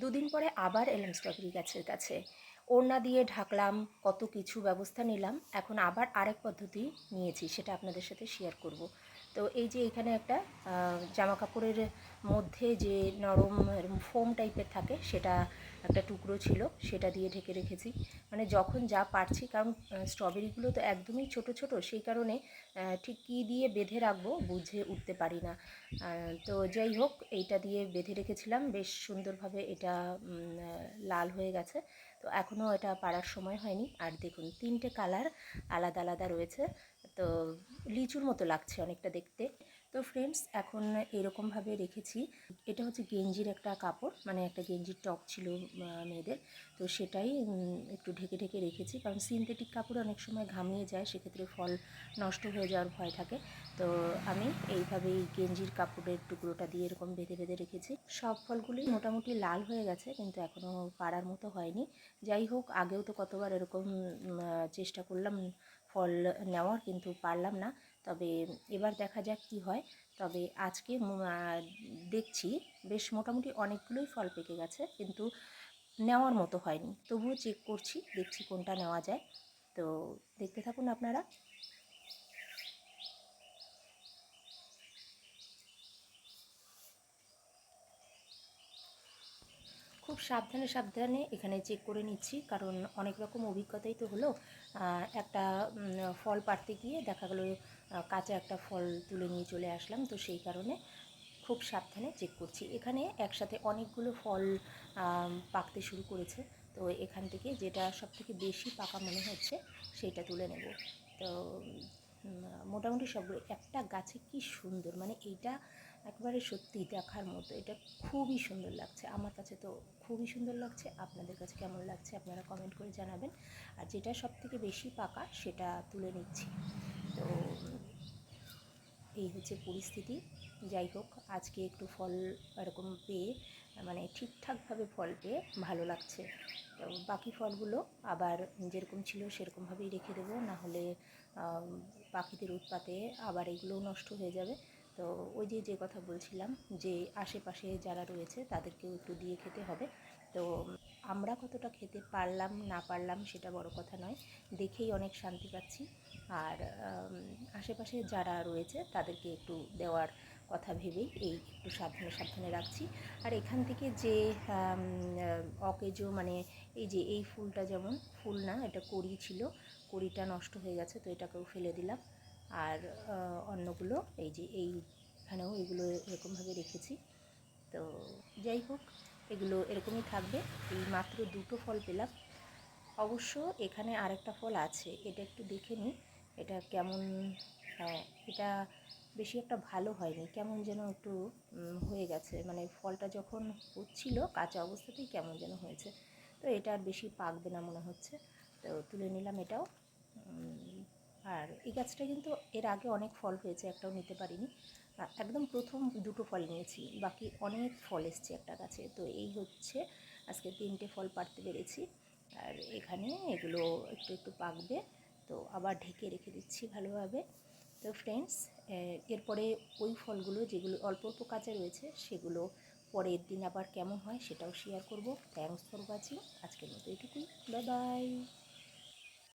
দুদিন পরে আবার এলাম স্ট্রবেরি গাছের কাছে। ওড়না দিয়ে ঢাকলাম, কত কিছু ব্যবস্থা নিলাম, এখন আবার আরেক পদ্ধতি নিয়েছি, সেটা আপনাদের সাথে শেয়ার করব। তো এই যে এখানে একটা জামা কাপড়ের মধ্যে যে নরম ফোম টাইপের থাকে, সেটা একটা টুকরো ছিল, সেটা দিয়ে ঢেকে রেখেছি। মানে যখন যা পারছি, কারণ স্ট্রবেরিগুলো তো একদমই ছোট ছোট, সেই কারণে ঠিক কী দিয়ে বেঁধে রাখব বুঝে উঠতে পারি না। তো যাই হোক, এইটা দিয়ে বেঁধে রেখেছিলাম, বেশ সুন্দরভাবে এটা লাল হয়ে গেছে। তো এখনও এটা পাড়ার সময় হয়নি। আর দেখুন, তিনটে কালার আলাদা আলাদা রয়েছে। তো লিচুর মতো লাগছে অনেকটা দেখতে। তো ফ্রেন্ডস এখন এরকমভাবে রেখেছি। এটা হচ্ছে গেঞ্জির একটা কাপড় মানে একটা গেঞ্জির টপ ছিল মেয়েদের। তো সেটাই একটু ঢেকে ঢেকে রেখেছি। কারণ সিনথেটিক কাপড় অনেক সময় ঘামিয়ে যায়, সেক্ষেত্রে ফল নষ্ট হয়ে যাওয়ার ভয় থাকে। তো আমি এইভাবেই গেঞ্জির কাপড়ের টুকরোটা দিয়ে এরকম বেঁধে বেঁধে রেখেছি। সব ফলগুলি মোটামুটি লাল হয়ে গেছে, কিন্তু এখনও পাড়ার মতো হয়নি। যাই হোক, আগেও তো কতবার এরকম চেষ্টা করলাম ফল নেওয়ার কিন্তু পারলাম না। তবে এবার দেখা যাক কি হয়। তবে আজকে দেখছি বেশ মোটামুটি অনেকগুলোই ফল পেকে গেছে কিন্তু নেওয়ার মতো হয়নি। তবুও চেক করছি, দেখছি কোনটা নেওয়া যায়। তো দেখতে থাকুন আপনারা। খুব সাবধানে সাবধানে এখানে চেক করে নিচ্ছি। কারণ অনেক রকম অভিজ্ঞতাই তো হলো। একটা ফল পাড়তে গিয়ে দেখা গেলো কাঁচা একটা ফল তুলে নিয়ে চলে আসলাম। তো সেই কারণে খুব সাবধানে চেক করছি। এখানে একসাথে অনেকগুলো ফল পাকতে শুরু করেছে। তো এখান থেকে যেটা সব থেকে বেশি পাকা মনে হচ্ছে সেটা তুলে নেব। তো মোটামুটি সবগুলো। একটা গাছে কি সুন্দর। মানে এইটা একবারে সত্যি দেখার মতো। এটা খুবই সুন্দর লাগছে। আমার কাছে তো খুবই সুন্দর লাগছে। আপনাদের কাছে কেমন লাগছে আপনারা কমেন্ট করে জানাবেন। আর যেটা সব থেকে বেশি পাকা সেটা তুলে নিচ্ছি। তো এই হচ্ছে পরিস্থিতি। যাই হোক, আজকে একটু ফল এরকম পেয়ে মানে ঠিকঠাকভাবে ফল পেয়ে ভালো লাগছে। তো বাকি ফলগুলো আবার যেরকম ছিল সেরকমভাবেই রেখে দেবো। না হলে পাখিদের উৎপাতে আবার এগুলোও নষ্ট হয়ে যাবে। তো ওই যে যে কথা বলছিলাম যে, আশেপাশে যারা রয়েছে তাদেরকেও একটু দিয়ে খেতে হবে। তো আমরা কতটা খেতে পারলাম, না পারলাম সেটা বড় কথা নয়। দেখেই অনেক শান্তি পাচ্ছি। আর আশেপাশে যারা রয়েছে তাদেরকে একটু দেওয়ার কথা ভেবেই এই একটু সাবধানে সাবধানে রাখছি। আর এখান থেকে যে অকেজো মানে এই যে, এই ফুলটা যেমন, ফুল না, এটা কড়ি ছিল। কড়িটা নষ্ট হয়ে গেছে, তো এটাকেও ফেলে দিলাম। আর অন্যগুলো এই যে এইখানেও এগুলো এরকমভাবে রেখেছি। তো যাই হোক, এগুলো এরকমই থাকবে। এই মাত্র দুটো ফল পেলাম। অবশ্য এখানে আরেকটা ফল আছে, এটা একটু দেখে নিই। এটা কেমন হ্যাঁ এটা বেশি একটা ভালো হয়নি। কেমন যেন একটু হয়ে গেছে। মানে ফলটা যখন হচ্ছিল কাঁচা অবস্থাতেই কেমন যেন হয়েছে। তো এটা আর বেশি পাকবে না মনে হচ্ছে। তো তুলে নিলাম এটাও। আর এই গাছটা কিন্তু এর আগে অনেক ফল হয়েছে, একটাও নিতে পারিনি। একদম প্রথম দুটো ফল নিয়েছি, বাকি অনেক ফল এসছে একটা গাছে। তো এই হচ্ছে আজকে তিনটে ফল পাড়তে পেরেছি। আর এখানে এগুলো একটু একটু পাকবে, তো আবার ঢেকে রেখে দিচ্ছি ভালোভাবে। তো ফ্রেন্ডস এরপরে ওই ফলগুলো যেগুলো অল্প অল্প কাঁচা রয়েছে, সেগুলো পরের দিন আবার কেমন হয় সেটাও শেয়ার করব। থ্যাংকস ফর ওয়াচিং আজকের মতো এটুকুই। Bye bye